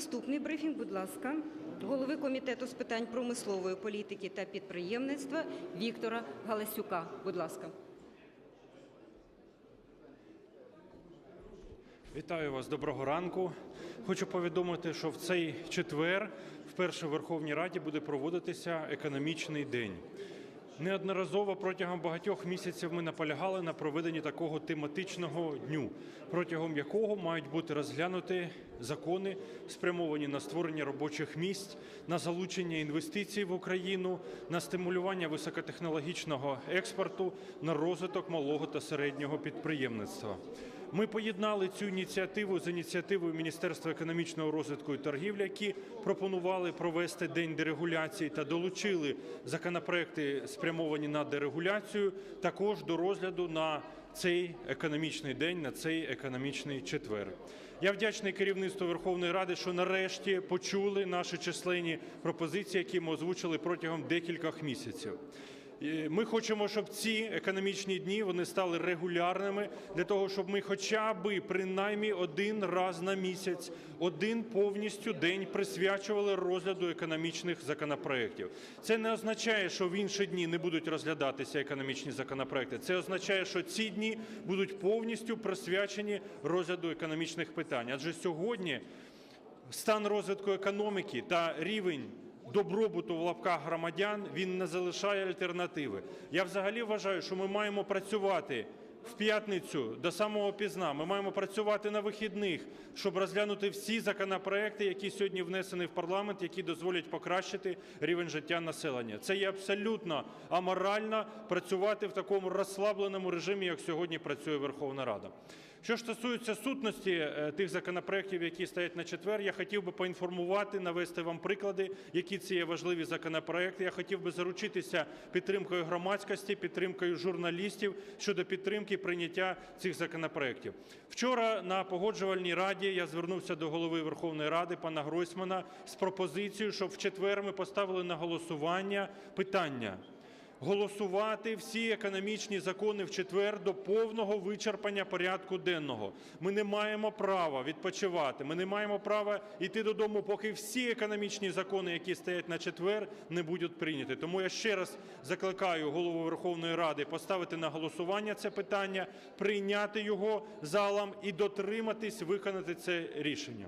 Наступний брифінг, будь ласка, голови Комітету з питань промислової політики та підприємництва Віктора Галасюка. Будь ласка. Вітаю вас, доброго ранку. Хочу повідомити, що в цей четвер вперше в Верховній Раді буде проводитися економічний день. Неодноразово протягом багатьох місяців ми наполягали на проведенні такого тематичного дню, протягом якого мають бути розглянуті закони, спрямовані на створення робочих місць, на залучення інвестицій в Україну, на стимулювання високотехнологічного експорту, на розвиток малого та середнього підприємництва. Ми поєднали цю ініціативу з ініціативою Міністерства економічного розвитку і торгівлі, які пропонували провести день дерегуляції та долучили законопроекти, спрямовані на дерегуляцію, також до розгляду на цей економічний день, на цей економічний четвер. Я вдячний керівництву Верховної Ради, що нарешті почули наші численні пропозиції, які ми озвучили протягом декількох місяців. Ми хочемо, щоб ці економічні дні вони стали регулярними для того, щоб ми хоча б принаймні один раз на місяць, один повністю день присвячували розгляду економічних законопроєктів. Це не означає, що в інші дні не будуть розглядатися економічні законопроекти. Це означає, що ці дні будуть повністю присвячені розгляду економічних питань. Адже сьогодні стан розвитку економіки та рівень добробуту в лапках громадян він не залишає альтернативи. Я взагалі вважаю, що ми маємо працювати в п'ятницю до самого пізна. Ми маємо працювати на вихідних, щоб розглянути всі законопроекти, які сьогодні внесені в парламент, які дозволять покращити рівень життя населення. Це є абсолютно аморально працювати в такому розслабленому режимі, як сьогодні працює Верховна Рада. Що стосується сутності е, тих законопроєктів, які стоять на четвер, я хотів би поінформувати, навести вам приклади, які це є важливі законопроекти. Я хотів би заручитися підтримкою громадськості, підтримкою журналістів щодо підтримки прийняття цих законопроєктів. Вчора на погоджувальній раді я звернувся до голови Верховної Ради пана Гройсмана з пропозицією, щоб в четвер ми поставили на голосування питання голосувати всі економічні закони в четвер до повного вичерпання порядку денного. Ми не маємо права відпочивати. Ми не маємо права йти додому, поки всі економічні закони, які стоять на четвер, не будуть прийняті. Тому я ще раз закликаю голову Верховної Ради поставити на голосування це питання, прийняти його залом і дотриматись, виконати це рішення.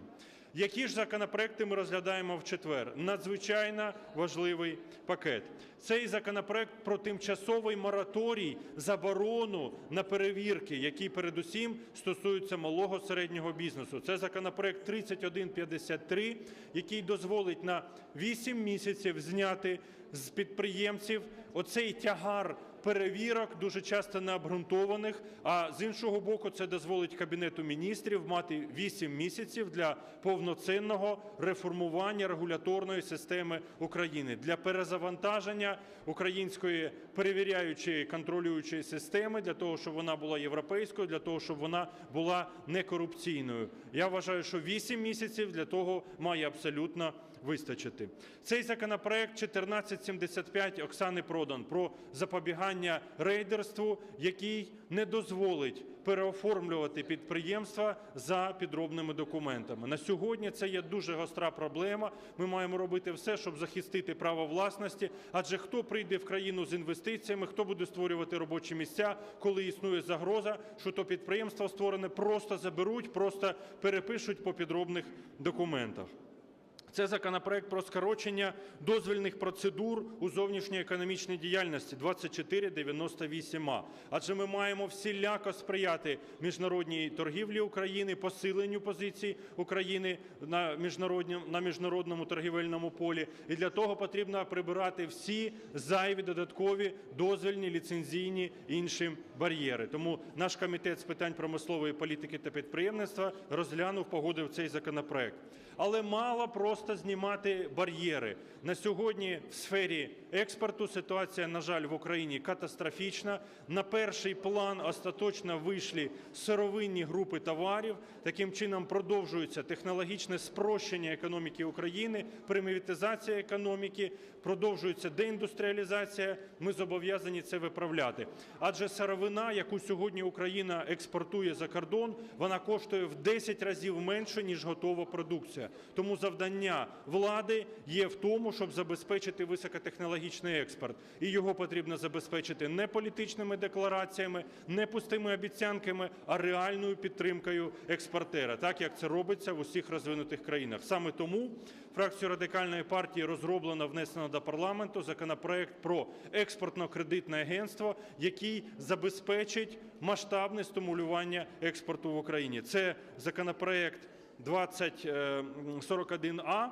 Які ж законопроекти ми розглядаємо в четвер? Надзвичайно важливий пакет. Цей законопроект про тимчасовий мораторій, заборону на перевірки, які передусім стосуються малого середнього бізнесу. Це законопроект 3153, який дозволить на 8 місяців зняти з підприємців оцей тягар перевірок, дуже часто необґрунтованих. А з іншого боку, це дозволить Кабінету міністрів мати 8 місяців для повноцінного реформування регуляторної системи України для перезавантаження української перевіряючої контролюючої системи для того, щоб вона була європейською, для того, щоб вона була некорупційною. Я вважаю, що 8 місяців для того має абсолютно вистачити. Цей законопроект 1475 Оксани Продан про запобігання рейдерству, який не дозволить переоформлювати підприємства за підробними документами. На сьогодні це є дуже гостра проблема. Ми маємо робити все, щоб захистити право власності. Адже хто прийде в країну з інвестиціями, хто буде створювати робочі місця, коли існує загроза, що то підприємство створене просто заберуть, просто перепишуть по підробних документах. Це законопроект про скорочення дозвільних процедур у зовнішньої економічній діяльності 2498а. Адже ми маємо всіляко сприяти міжнародній торгівлі України, посиленню позицій України на міжнародному, на міжнародному торгівельному полі. І для того потрібно прибирати всі зайві додаткові дозвільні, ліцензійні інші бар'єри. Тому наш комітет з питань промислової політики та підприємництва розглянув, погодив цей законопроект. Але мало просто просто знімати бар'єри. На сьогодні в сфері експорту ситуація, на жаль, в Україні катастрофічна. На перший план остаточно вийшли сировинні групи товарів. Таким чином продовжується технологічне спрощення економіки України, примітизація економіки, продовжується деіндустріалізація. Ми зобов'язані це виправляти. Адже сировина, яку сьогодні Україна експортує за кордон, вона коштує в 10 разів менше, ніж готова продукція. Тому завдання влади є в тому, щоб забезпечити високотехнологічний експорт. І його потрібно забезпечити не політичними деклараціями, не пустими обіцянками, а реальною підтримкою експортера, так як це робиться в усіх розвинутих країнах. Саме тому фракцією радикальної партії розроблено внесено до парламенту законопроект про експортно-кредитне агентство, який забезпечить масштабне стимулювання експорту в Україні. Це законопроект 2041А,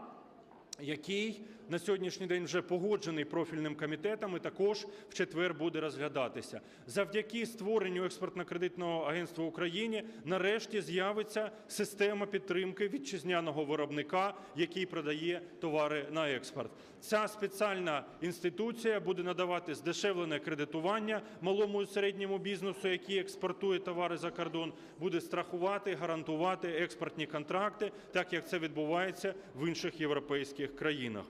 який на сьогоднішній день вже погоджений профільним комітетом і також в четвер буде розглядатися. Завдяки створенню експортно-кредитного агентства в Україні нарешті з'явиться система підтримки вітчизняного виробника, який продає товари на експорт. Ця спеціальна інституція буде надавати здешевлене кредитування малому і середньому бізнесу, який експортує товари за кордон, буде страхувати, гарантувати експортні контракти, так як це відбувається в інших європейських країнах.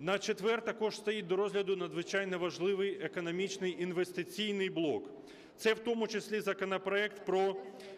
На четвер також стоїть до розгляду надзвичайно важливий економічний інвестиційний блок. Це в тому числі законопроект про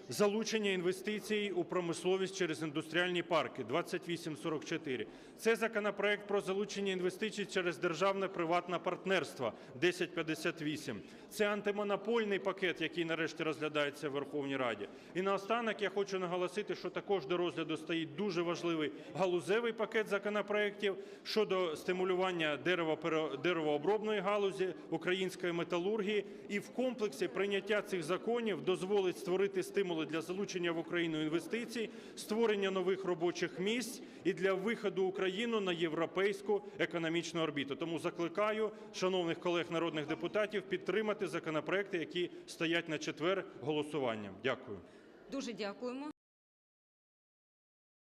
залучення інвестицій у промисловість через індустріальні парки 2844. Це законопроект про залучення інвестицій через державне приватне партнерство 1058. Це антимонопольний пакет, який нарешті розглядається в Верховній Раді. І наостанок я хочу наголосити, що також до розгляду стоїть дуже важливий галузевий пакет законопроєктів щодо стимулювання дерево- деревообробної галузі, української металургії. І в комплексі прийняття цих законів дозволить створити стимули для залучення в Україну інвестицій, створення нових робочих місць і для виходу України на європейську економічну орбіту. Тому закликаю шановних колег народних депутатів підтримати законопроекти, які стоять на четвер голосуванням. Дякую. Дуже дякуємо.